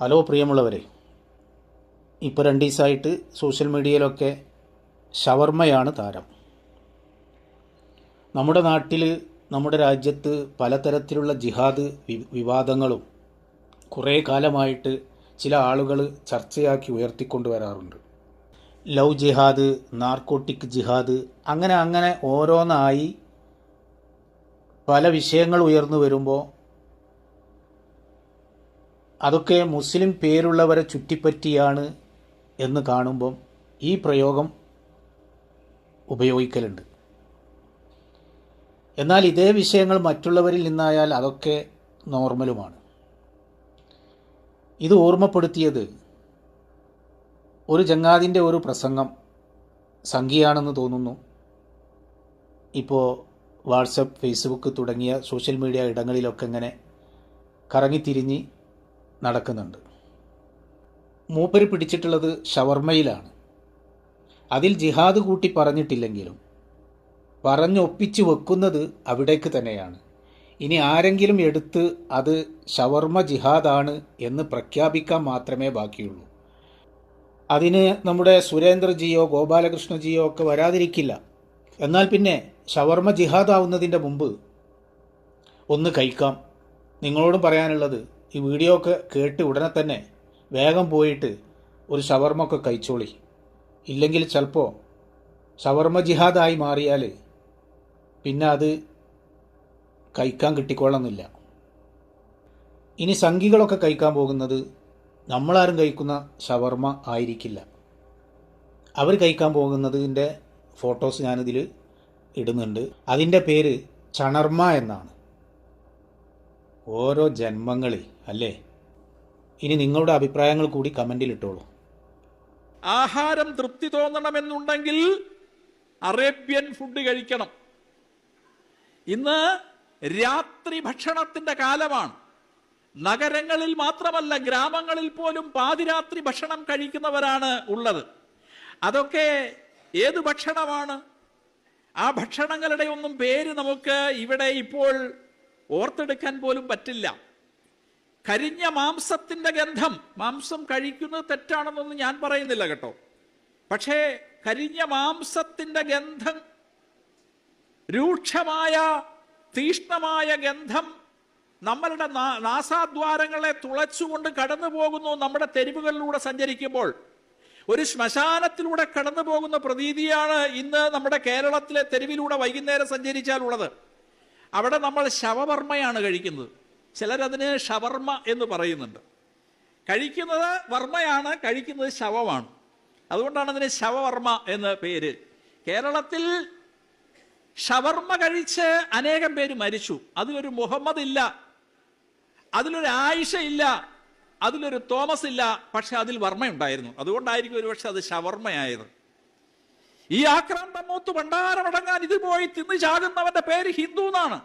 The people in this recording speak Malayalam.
ഹലോ പ്രിയമുള്ളവരെ ഇപ്പോൾ രണ്ട് ദിവസമായിട്ട് സോഷ്യൽ മീഡിയയിലൊക്കെ ഷവർമ്മയാണ് താരം. നമ്മുടെ നാട്ടിൽ നമ്മുടെ രാജ്യത്ത് പലതരത്തിലുള്ള ജിഹാദ് വിവാദങ്ങളും കുറേ കാലമായിട്ട് ചില ആളുകൾ ചർച്ചയാക്കി ഉയർത്തിക്കൊണ്ടുവരാറുണ്ട് ലവ് ജിഹാദ് നാർക്കോട്ടിക് ജിഹാദ് അങ്ങനെ അങ്ങനെ ഓരോന്നായി പല വിഷയങ്ങൾ ഉയർന്നു വരുമ്പോൾ അതൊക്കെ മുസ്ലിം പേരുള്ളവരെ ചുറ്റിപ്പറ്റിയാണ് എന്ന് കാണുമ്പം ഈ പ്രയോഗം ഉപയോഗിക്കലുണ്ട്. എന്നാൽ ഇതേ വിഷയങ്ങൾ മറ്റുള്ളവരിൽ നിന്നായാൽ അതൊക്കെ നോർമലുമാണ്. ഇത് ഓർമ്മപ്പെടുത്തിയത് ഒരു ജങ്ങാതിന്റെ ഒരു പ്രസംഗം സംഖ്യയാണെന്ന് തോന്നുന്നു. ഇപ്പോൾ വാട്സപ്പ് ഫേസ്ബുക്ക് തുടങ്ങിയ സോഷ്യൽ മീഡിയ ഇടങ്ങളിലൊക്കെ ഇങ്ങനെ കറങ്ങിത്തിരിഞ്ഞ് നടക്കുന്നുണ്ട്. മൂപ്പര് പിടിച്ചിട്ടുള്ളത് ഷവർമയിലാണ് അതിൽ ജിഹാദ് കൂട്ടി പറഞ്ഞിട്ടില്ലെങ്കിലും പറഞ്ഞൊപ്പിച്ച് വെക്കുന്നത് അവിടേക്ക് തന്നെയാണ്. ഇനി ആരെങ്കിലും എടുത്ത് അത് ഷവർമ്മ ജിഹാദാണ് എന്ന് പ്രഖ്യാപിക്കാൻ മാത്രമേ ബാക്കിയുള്ളൂ. അതിന് നമ്മുടെ സുരേന്ദ്രജിയോ ഗോപാലകൃഷ്ണജിയോ ഒക്കെ വരാതിരിക്കില്ല. എന്നാൽ പിന്നെ ഷവർമ്മ ജിഹാദാവുന്നതിന്റെ മുമ്പ് ഒന്ന് കഴിക്കാം. നിങ്ങളോടും പറയാനുള്ളത് ഈ വീഡിയോ ഒക്കെ കേട്ട് ഉടനെ തന്നെ വേഗം പോയിട്ട് ഒരു ഷവർമ്മ ഒക്കെ കഴിച്ചോളി. ഇല്ലെങ്കിൽ ചിലപ്പോൾ ഷവർമ ജിഹാദായി മാറിയാൽ പിന്നെ അത് കഴിക്കാൻ കിട്ടിക്കൊള്ളുന്നില്ല ഇനി സംഘികളൊക്കെ കഴിക്കാൻ പോകുന്നത് നമ്മളാരും കഴിക്കുന്ന ഷവർമ ആയിരിക്കില്ല. അവർ കഴിക്കാൻ പോകുന്നതിന്റെ ഫോട്ടോസ് ഞാനിതിൽ ഇടുന്നുണ്ട്. അതിന്റെ പേര് ചണർമ എന്നാണ്. ഓരോ ജന്മങ്ങളിൽ അല്ലേ? ഇനി നിങ്ങളുടെ അഭിപ്രായങ്ങൾ കൂടി കമന്റിൽ ഇട്ടോളൂ. ആഹാരം തൃപ്തി തോന്നണമെന്നുണ്ടെങ്കിൽ അറേബ്യൻ ഫുഡ് കഴിക്കണം. ഇന്ന് രാത്രി ഭക്ഷണത്തിന്റെ കാലമാണ്. നഗരങ്ങളിൽ മാത്രമല്ല ഗ്രാമങ്ങളിൽ പോലും പാതിരാത്രി ഭക്ഷണം കഴിക്കുന്നവരാണ് ഉള്ളത്. അതൊക്കെ ഏത് ഭക്ഷണമാണ്? ആ ഭക്ഷണങ്ങളുടെ ഒന്നും പേര് നമുക്ക് ഇവിടെ ഇപ്പോൾ ഓർത്തെടുക്കാൻ പോലും പറ്റില്ല. കരിഞ്ഞ മാംസത്തിന്റെ ഗന്ധം മാംസം കഴിക്കുന്നത് തെറ്റാണെന്നൊന്നും ഞാൻ പറയുന്നില്ല കേട്ടോ. പക്ഷേ കരിഞ്ഞ മാംസത്തിന്റെ ഗന്ധം രൂക്ഷമായ തീഷ്ണമായ ഗന്ധം നമ്മളുടെ നാസാദ്വാരങ്ങളെ തുളച്ചുകൊണ്ട് കടന്നു പോകുന്നു നമ്മുടെ തെരുവുകളിലൂടെ സഞ്ചരിക്കുമ്പോൾ. ഒരു ശ്മശാനത്തിലൂടെ കടന്നു പോകുന്ന പ്രതീതിയാണ് ഇന്ന് നമ്മുടെ കേരളത്തിലെ തെരുവിലൂടെ വൈകുന്നേരം സഞ്ചരിച്ചാൽ ഉള്ളത് അവിടെ നമ്മൾ ശവവർമ്മയാണ് കഴിക്കുന്നത്. ചിലരതിന് ഷവർമ്മ എന്ന് പറയുന്നുണ്ട്. കഴിക്കുന്നത് വർമ്മയാണ് കഴിക്കുന്നത് ശവമാണ്. അതുകൊണ്ടാണ് അതിന് ശവവർമ്മ എന്ന് പേര്. കേരളത്തിൽ ഷവർമ്മ കഴിച്ച് അനേകം പേര് മരിച്ചു. അതിലൊരു മുഹമ്മദ് ഇല്ല. അതിലൊരു ആയിഷ ഇല്ല. അതിലൊരു തോമസ് ഇല്ല. പക്ഷെ അതിൽ വർമ്മയുണ്ടായിരുന്നു. അതുകൊണ്ടായിരിക്കും ഒരുപക്ഷെ അത് ഷവർമ്മയായത് ഈ ആക്രാന്തം മൂത്ത് ഭണ്ഡാരമടങ്ങാൻ ഇത് പോയി തിന്നു ചാകുന്നവന്റെ പേര് ഹിന്ദു എന്നാണ്.